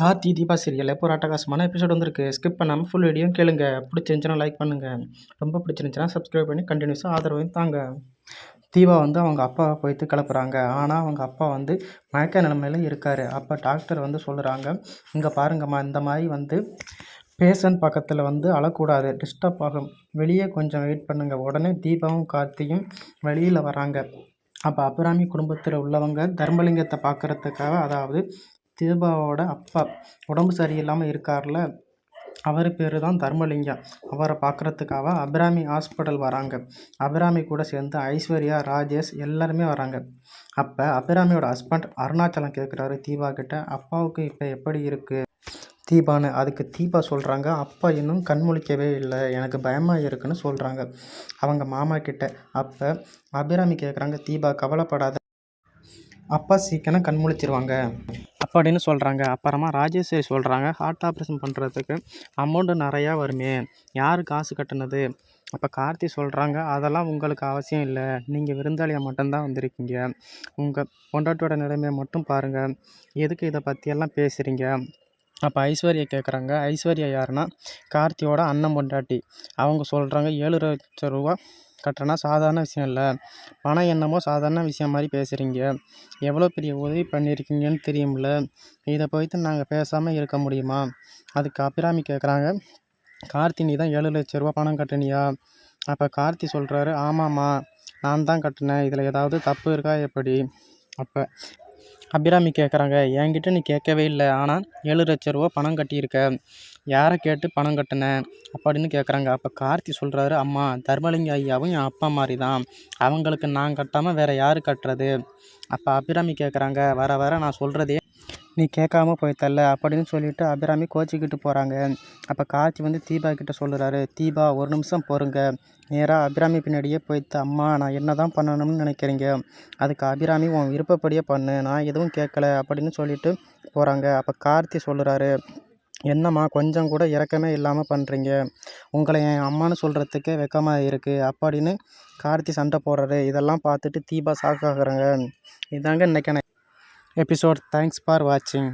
Karthi Deepa serial இப்போ ஒரு அட்டகாசமான எபிசோட் வந்திருக்கு. ஸ்கிப் பண்ணாமல் ஃபுல் வீடியோ கேளுங்க. பிடிச்சிருந்துச்சுன்னா லைக் பண்ணுங்கள் ரொம்ப பிடிச்சிருந்துச்சுன்னா சப்ஸ்கிரைப் பண்ணி கண்டினியூஸாக ஆதரவையும் தாங்க. தீபா வந்து அவங்க அப்பாவை போய்த்து கிளப்புறாங்க. ஆனால் அவங்க அப்பா வந்து மயக்க நிலைமையில இருக்கார். அப்போ டாக்டர் வந்து சொல்லுறாங்க இங்கே பாருங்கம்மா இந்த மாதிரி வந்து பேஷண்ட் பக்கத்தில் வந்து அழக்கூடாது. டிஸ்டர்ப் ஆகும். வெளியே கொஞ்சம் வெயிட் பண்ணுங்கள் உடனே தீபாவும் கார்த்தியும் வெளியில் வராங்க. அப்போ அபிராமி குடும்பத்தில் உள்ளவங்க தர்மலிங்கத்தை பார்க்குறதுக்காக அதாவது தீபாவோட அப்பா உடம்பு சரியில்லாமல் இருக்கார்ல? அவர் பேர் தான் தர்மலிங்கம். அவரை பார்க்குறதுக்காக அபிராமி ஹாஸ்பிட்டல் வராங்க. அபிராமி கூட சேர்ந்து ஐஸ்வர்யா ராஜேஷ் எல்லாருமே வராங்க. அப்போ அபிராமியோட ஹஸ்பண்ட் அருணாச்சலம் கேட்குறாரு தீபா கிட்ட அப்பாவுக்கு இப்போ எப்படி இருக்குது தீபான்னு அதுக்கு தீபா சொல்கிறாங்க அப்பா இன்னும் கண் முழிக்கவே இல்லை. எனக்கு பயமாக இருக்குன்னு சொல்கிறாங்க அவங்க மாமா கிட்ட அப்போ அபிராமி கேட்குறாங்க தீபா கவலைப்படாத அப்பா சீக்கிரம் கண் முழிச்சிருவாங்க. அப்படின்னு சொல்கிறாங்க அப்புறமா ராஜேஸ்வரி சொல்கிறாங்க ஹார்ட் ஆப்ரேஷன் பண்ணுறதுக்கு அமௌண்ட்டு நிறையா வருமே. யார் காசு கட்டினது? அப்போ கார்த்தி சொல்கிறாங்க அதெல்லாம் உங்களுக்கு அவசியம் இல்லை. நீங்கள் விருந்தாளியாக மட்டும்தான் வந்திருக்கீங்க. உங்கள் பொண்டாட்டியோட நிலைமையை மட்டும் பாருங்கள் எதுக்கு இதை பற்றியெல்லாம் பேசுகிறீங்க அப்போ ஐஸ்வர்யா கேட்குறாங்க ஐஸ்வர்யா யாருன்னா? கார்த்தியோட அண்ணன் பொண்டாட்டி. அவங்க சொல்கிறாங்க ஏழு லட்சம் ரூபா கட்டுறனா சாதாரண விஷயம் இல்லை. பணம் என்னமோ சாதாரண விஷயம் மாதிரி பேசுகிறீங்க எவ்வளோ பெரிய உதவி பண்ணியிருக்கீங்கன்னு தெரியும்ல. இதை போய்த்து நாங்கள் பேசாமல் இருக்க முடியுமா? அதுக்கு அபிராமி கேட்குறாங்க கார்த்தினி தான் ஏழு லட்ச ரூபா பணம் கட்டினியா? அப்போ கார்த்தி சொல்கிறாரு ஆமாம்மா நான் தான் கட்டினேன். இதில் ஏதாவது தப்பு இருக்கா எப்படி? அப்போ அபிராமி கேட்குறாங்க என்கிட்ட நீ கேட்கவே இல்லை. ஆனால் ஏழு லட்ச ரூபா பணம் கட்டியிருக்க. யாரை கேட்டு பணம் கட்டின? அப்படின்னு கேட்குறாங்க அப்போ கார்த்தி சொல்கிறாரு அம்மா தர்மலிங்க ஐயாவும் என் அப்பா மாதிரி தான் அவங்களுக்கு நான் கட்டாமல் வேறு யார் கட்டுறது? அப்போ அபிராமி கேட்குறாங்க வர வர நான் சொல்கிறதே நீ கேட்காம போய்த்தல்ல அப்படின்னு சொல்லிட்டு அபிராமி கோச்சிக்கிட்டு போகிறாங்க அப்போ கார்த்தி வந்து தீபா கிட்ட சொல்லுறாரு தீபா ஒரு நிமிஷம் பொறுங்க. நேராக அபிராமி பின்னாடியே போயிட்டு அம்மா நான் என்ன தான் பண்ணணும்னு நினைக்கிறீங்க? அதுக்கு அபிராமி உன் விருப்பப்படியே பண்ணு. நான் எதுவும் கேட்கல அப்படின்னு சொல்லிட்டு போகிறாங்க அப்போ கார்த்தி சொல்லுறாரு என்னம்மா கொஞ்சம் கூட இறக்கமே இல்லாமல் பண்ணுறீங்க உங்களை என் அம்மான்னு சொல்கிறதுக்கே வெக்கமாக இருக்குது அப்படின்னு கார்த்தி சண்டை போடுறாரு. இதெல்லாம் பார்த்துட்டு தீபா ஷாக் இதாங்க இன்றைக்கான எபிசோட் தேங்க்ஸ் ஃபார் வாட்சிங்